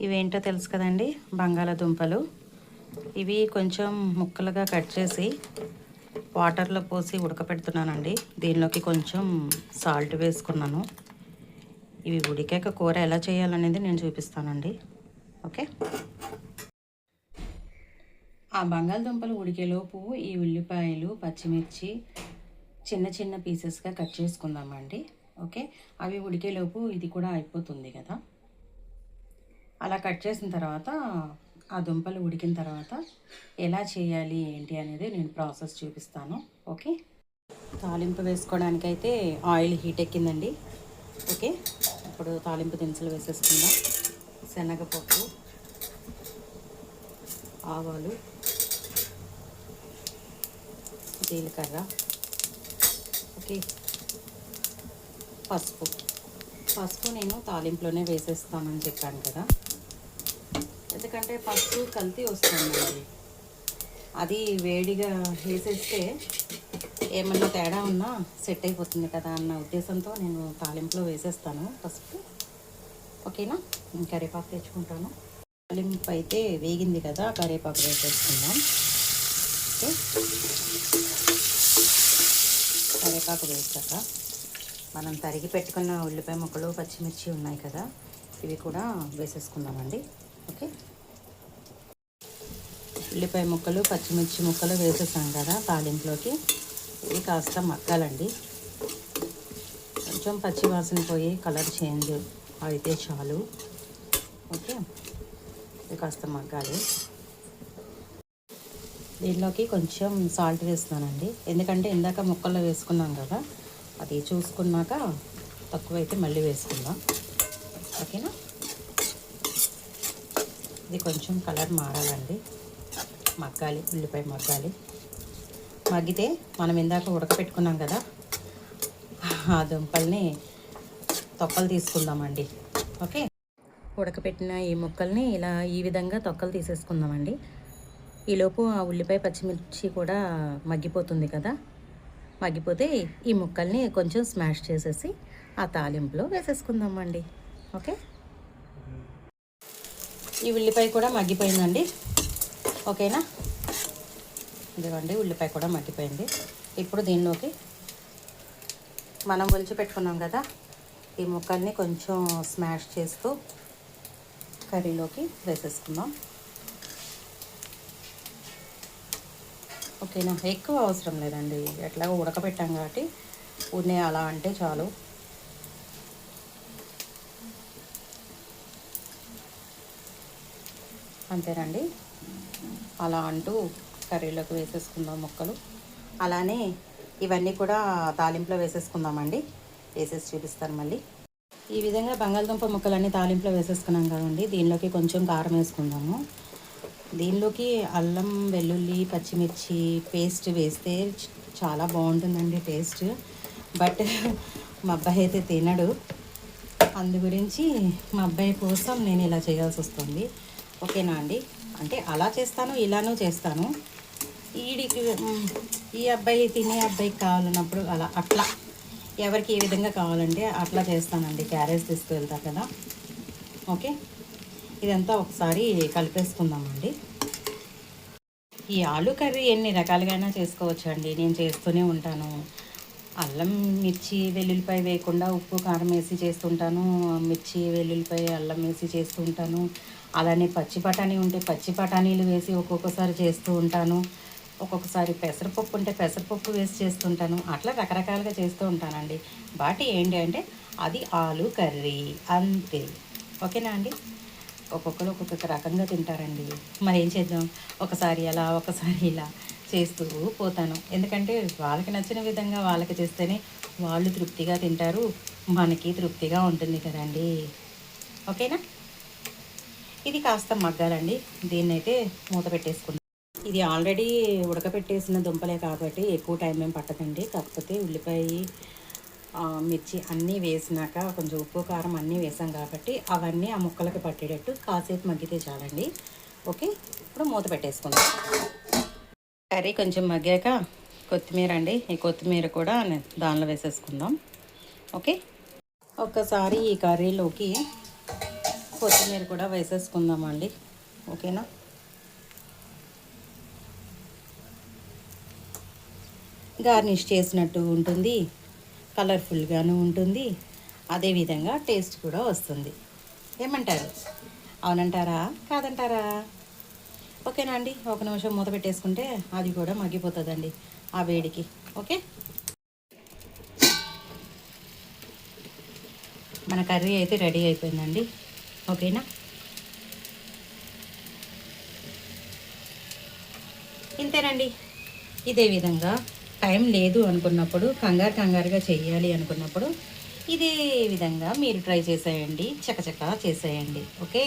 ఇవేంటో తెలుసు కదండి? బంగాళాదుంపలు. ఇవి కొంచెం ముక్కలుగా కట్ చేసి వాటర్లో పోసి ఉడకపెడుతున్నానండి. దీనిలోకి కొంచెం సాల్ట్ వేసుకున్నాను. ఇవి ఉడికాక కూర ఎలా చేయాలనేది నేను చూపిస్తానండి. ఓకే? ఆ బంగాళదుంపలు ఉడికేలోపు ఈ ఉల్లిపాయలు పచ్చిమిర్చి చిన్న చిన్న పీసెస్గా కట్ చేసుకుందామండి. ఓకే? అవి ఉడికేలోపు ఇది కూడా అయిపోతుంది కదా? అలా కట్ చేసిన తర్వాత ఆ దుంపలు ఉడికిన తర్వాత ఎలా చేయాలి ఏంటి అనేది నేను ప్రాసెస్ చూపిస్తాను. ఓకే? తాలింపు వేసుకోవడానికైతే ఆయిల్ హీట్ ఎక్కిందండి. ఓకే? ఇప్పుడు తాలింపు దినుసులు వేసేసుకుందాం. శనగపప్పు ఆవాలు జీలకర్ర ఓకే? పసుపు. పసుపు నేను తాలింపులోనే వేసేస్తానని చెప్పాను కదా. ఎందుకంటే పసుపు కల్తీ వస్తుందండి. అది వేడిగా వేసేస్తే ఏమన్నా తేడా ఉన్నా సెట్ అయిపోతుంది కదా అన్న ఉద్దేశంతో నేను తాలింపులో వేసేస్తాను పసుపు. ఓకేనా? కరివేపాకు తెచ్చుకుంటాను. తాలింపు అయితే వేగింది కదా కరివేపాకు వేసేసుకుందాం. ఓకే? కరివేపాకు వేసాక మనం తరిగి పెట్టుకున్న ఉల్లిపాయ ముక్కలు పచ్చిమిర్చి ఉన్నాయి కదా ఇవి కూడా వేసేసుకుందామండి. ఓకే. ఉల్లిపాయ ముక్కలు పచ్చిమిర్చి ముక్కలు వేసేసాం కదా తాలింపులోకి. ఇవి కాస్త మగ్గాలండి. కొంచెం పచ్చి వాసన పోయి కలర్ చేంజ్ అయితే చాలు. ఓకే. ఇది కాస్త మగ్గాలి. దీనిలోకి కొంచెం సాల్ట్ వేస్తున్నానండి. ఎందుకంటే ఇందాక ముక్కల్లో వేసుకున్నాం కదా అది చూసుకున్నాక తక్కువైతే మళ్ళీ వేసుకుందాం. ఓకేనా? ఇది కొంచెం కలర్ మారాలండి. మగ్గాలి ఉల్లిపాయ మగ్గాలి. మగ్గితే మనం ఇందాక ఉడకపెట్టుకున్నాం కదా ఆ దుంపల్ని తొక్కలు తీసుకుందామండి. ఓకే? ఉడకపెట్టిన ఈ ముక్కల్ని ఇలా ఈ విధంగా తొక్కలు తీసేసుకుందామండి. ఈలోపు ఆ ఉల్లిపాయ పచ్చిమిర్చి కూడా మగ్గిపోతుంది కదా. మగ్గిపోతే ఈ ముక్కల్ని కొంచెం స్మాష్ చేసేసి ఆ తాలింపులో వేసేసుకుందామండి. ఓకే? ఈ ఉల్లిపాయ కూడా మగ్గిపోయిందండి. ఓకేనా? ఇదిగోండి ఉల్లిపాయ కూడా మగ్గిపోయింది. ఇప్పుడు దీనిలోకి మనం ఒలిచి పెట్టుకున్నాం కదా ఈ ముక్కల్ని కొంచెం స్మాష్ చేస్తూ కర్రీలోకి వేసేసుకుందాం. ఓకేనా? ఎక్కువ అవసరం లేదండి. ఎట్లాగో ఉడకబెట్టాం కాబట్టి ఉన్నే అలా అంటే చాలు. అంతేనండి. అలా అంటూ కర్రీలోకి వేసేసుకుందాం ముక్కలు. అలానే ఇవన్నీ కూడా తాలింపులో వేసేసుకుందామండి. వేసేసి చూపిస్తాను మళ్ళీ. ఈ విధంగా బంగాళదుంప ముక్కలన్నీ తాలింపులో వేసేసుకున్నాం కదండి. దీనిలోకి కొంచెం కారం వేసుకుందాము. దీనిలోకి అల్లం వెల్లుల్లి పచ్చిమిర్చి పేస్ట్ వేస్తే చాలా బాగుంటుందండి టేస్ట్. బట్ మా అబ్బాయి అయితే తినడు. అందు గురించి మా అబ్బాయి కోసం నేను ఇలా చేయాల్సి వస్తుంది. ఓకేనా అండి? అంటే అలా చేస్తాను ఇలానూ చేస్తాను. ఈడికి ఈ అబ్బాయి తినే అబ్బాయికి కావాలన్నప్పుడు అలా అట్లా. ఎవరికి ఏ విధంగా కావాలంటే అట్లా చేస్తానండి క్యారేజ్ తీసుకువెళ్తా కదా. ఓకే? ఇదంతా ఒకసారి కలిపేసుకుందామండి. ఈ ఆలు కర్రీ ఎన్ని రకాలుగా చేసుకోవచ్చు అండి నేను చేస్తూనే ఉంటాను. అల్లం మిర్చి వెల్లుల్లిపాయ వేయకుండా ఉప్పు కారం వేసి చేస్తుంటాను. మిర్చి వెల్లుల్లిపాయ అల్లం వేసి చేస్తుంటాను. అలానే పచ్చి బఠానీ ఉంటే పచ్చి బఠానీలు వేసి ఒక్కొక్కసారి చేస్తూ ఉంటాను. ఒక్కొక్కసారి పెసరపప్పు ఉంటే పెసరపప్పు వేసి చేస్తుంటాను. అట్లా రకరకాలుగా చేస్తూ ఉంటానండి. బాటి ఏంటి అంటే అది ఆలు కర్రీ అంతే. ఓకేనా అండి? ఒక్కొక్కరు ఒక్కొక్క రకంగా తింటారండి. మరి ఏం చేద్దాం? ఒకసారి అలా ఒకసారి ఇలా చేస్తూ పోతాను. ఎందుకంటే వాళ్ళకి నచ్చిన విధంగా వాళ్ళకి చేస్తేనే వాళ్ళు తృప్తిగా తింటారు. మనకి తృప్తిగా ఉంటుంది కదండి. ఓకేనా? ఇది కాస్త మగ్గాలండి. దీన్ని అయితే మూత పెట్టేసుకుందాం ఇది ఆల్రెడీ ఉడకపెట్టేసిన దుంపలే కాబట్టి ఎక్కువ టైం ఏం పట్టదండి. కాకపోతే ఉల్లిపాయ మిర్చి అన్నీ వేసినాక కొంచెం ఉప్పు కారం అన్నీ వేసాం కాబట్టి అవన్నీ ఆ ముక్కలకి పట్టేటట్టు కాసేపు మగ్గితే చాలండి. ఓకే? ఇప్పుడు మూత పెట్టేసుకుందాం. కర్రీ కొంచెం మగ్గాక కొత్తిమీర అండి. ఈ కొత్తిమీర కూడా దానిలో వేసేసుకుందాం. ఓకే? ఒక్కసారి ఈ కర్రీలోకి కొత్తిమీర కూడా వేసేసుకుందామండి. ఓకేనా? గార్నిష్ చేసినట్టు ఉంటుంది. కలర్ఫుల్గాను ఉంటుంది. అదేవిధంగా టేస్ట్ కూడా వస్తుంది. ఏమంటారు? అవునంటారా? కాదంటారా? ఓకేనా అండి? ఒక నిమిషం మూత పెట్టేసుకుంటే అది కూడా మగ్గిపోతుందండి ఆ వేడికి. ఓకే? మన కర్రీ అయితే రెడీ అయిపోయిందండి. ఓకేనా? ఇంతేనండి. ఇదే విధంగా టైం లేదు అనుకున్నప్పుడు కంగారు కంగారుగా చేయాలి అనుకున్నప్పుడు ఇదే విధంగా మీరు ట్రై చేసేయండి. చకచకా చేసేయండి. ఓకే?